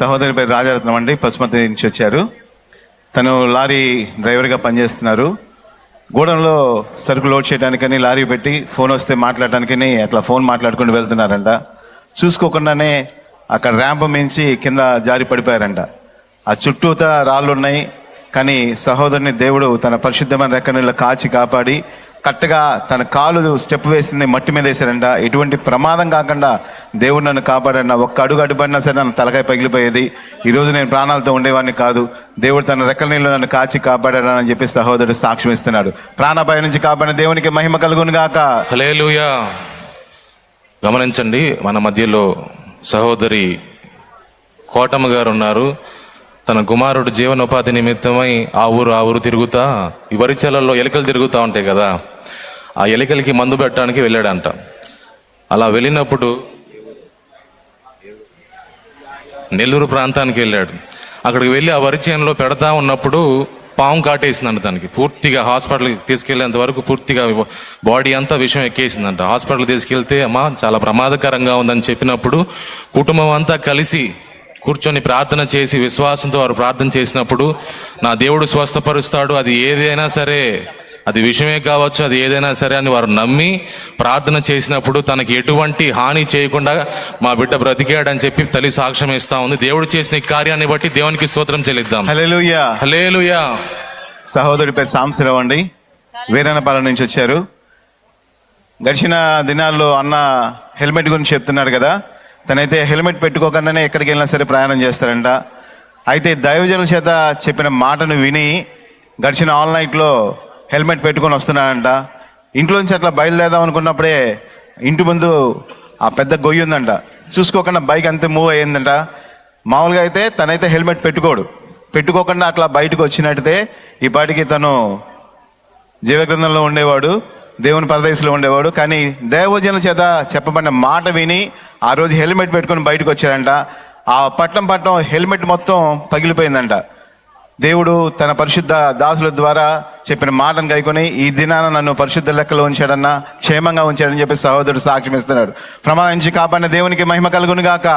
సహోదరి పేరు రాజరత్నం అండి. పశుమతి నుంచి వచ్చారు. తను లారీ డ్రైవర్గా పనిచేస్తున్నారు. గూడెంలో సరుకు లోడ్ చేయడానికని లారీ పెట్టి ఫోన్ వస్తే మాట్లాడడానికని అట్లా ఫోన్ మాట్లాడుకుంటూ వెళ్తున్నారంట. చూసుకోకుండానే అక్కడ ర్యాంప్ మించి కింద జారి పడిపోయారంట. ఆ చుట్టూతా రాళ్ళు ఉన్నాయి కానీ సహోదరుని దేవుడు తన పరిశుద్ధమైన రెక్కనిలో కాచి కాపాడి కరెక్ట్గా తన కాలు స్టెప్ వేసింది మట్టి మీద వేసారంట ఎటువంటి ప్రమాదం కాకుండా దేవుడు నన్ను కాపాడన్న ఒక్క అడుగు అడుపడినా సరే నన్ను తలకాయ పగిలిపోయేది. ఈరోజు నేను ప్రాణాలతో ఉండేవాడిని కాదు. దేవుడు తన రెక్కల నీళ్ళు నన్ను కాచి కాపాడాడని చెప్పి సహోదరుడు సాక్ష్యం ఇస్తున్నాడు. ప్రాణభయ నుంచి కాపాడిన దేవునికి మహిమ కలుగును గాక. హలేలుయా గమనించండి మన మధ్యలో సహోదరి కోటమ్మ గారు ఉన్నారు. తన కుమారుడు జీవనోపాధి నిమిత్తమై ఆ ఊరు ఆ ఊరు తిరుగుతా ఈ వరిచెలలో ఎలుకలు తిరుగుతూ ఉంటాయి కదా. ఆ ఎలుకలకి మందు పెట్టడానికి వెళ్ళాడంట. అలా వెళ్ళినప్పుడు నెల్లూరు ప్రాంతానికి వెళ్ళాడు. అక్కడికి వెళ్ళి ఆ వరి చేనులో పెడతా ఉన్నప్పుడు పాము కాటేసిందంట తనకి. పూర్తిగా హాస్పిటల్కి తీసుకెళ్ళేంత వరకు పూర్తిగా బాడీ అంతా విషయం ఎక్కేసిందంట. హాస్పిటల్ తీసుకెళ్తే అమ్మ చాలా ప్రమాదకరంగా ఉందని చెప్పినప్పుడు కుటుంబం అంతా కలిసి కూర్చొని ప్రార్థన చేసి విశ్వాసంతో వారు ప్రార్థన చేసినప్పుడు నా దేవుడు స్వస్థపరుస్తాడు అది ఏదైనా సరే అది విషయమే కావచ్చు అది ఏదైనా సరే అని వారు నమ్మి ప్రార్థన చేసినప్పుడు తనకి ఎటువంటి హాని చేయకుండా మా బిడ్డ బ్రతికాడని చెప్పి తల్లి సాక్ష్యం ఇస్తా ఉంది. దేవుడు చేసిన కార్యాన్ని బట్టి దేవునికి స్తోత్రం చెల్లిద్దాం. హలేలుయా సహోదరి పేరు సాంశరావు అండి. వీరన్నపాలెం నుంచి వచ్చారు. గడిచిన దినాల్లో అన్న హెల్మెట్ గురించి చెప్తున్నాడు కదా. తనైతే హెల్మెట్ పెట్టుకోకుండానే ఎక్కడికి వెళ్ళినా సరే ప్రయాణం చేస్తారంట. అయితే దైవజనుల చేత చెప్పిన మాటను విని గడిచిన ఆల్ నైట్లో హెల్మెట్ పెట్టుకొని వస్తున్నాడంట. ఇంట్లోంచి అట్లా బయలుదేరదాం అనుకున్నప్పుడే ఇంటి ముందు ఆ పెద్ద గొయ్యి ఉందంట. చూసుకోకుండా బైక్ అంతే మూవ్ అయ్యిందంట. మామూలుగా అయితే తనైతే హెల్మెట్ పెట్టుకోడు. పెట్టుకోకుండా అట్లా బయటకు వచ్చినట్టయితే ఈ పాటికి తను జీవగ్రంథంలో ఉండేవాడు దేవుని పరదేశంలో ఉండేవాడు. కానీ దేవజనుల చేత చెప్పబడిన మాట విని ఆ రోజు హెల్మెట్ పెట్టుకొని బయటకు వచ్చారంట ఆ పట్టం పట్టం హెల్మెట్ మొత్తం పగిలిపోయిందంట. దేవుడు తన పరిశుద్ధ దాసుల ద్వారా చెప్పిన మాటను గైకొని ఈ దినాన నన్ను పరిశుద్ధ లెక్కలో ఉంచాడన్న క్షేమంగా ఉంచాడని చెప్పి సహోదరుడు సాక్ష్యం ఇస్తున్నాడు ప్రమాదం నుంచి కాపాడిన దేవునికి మహిమ కలుగును గాక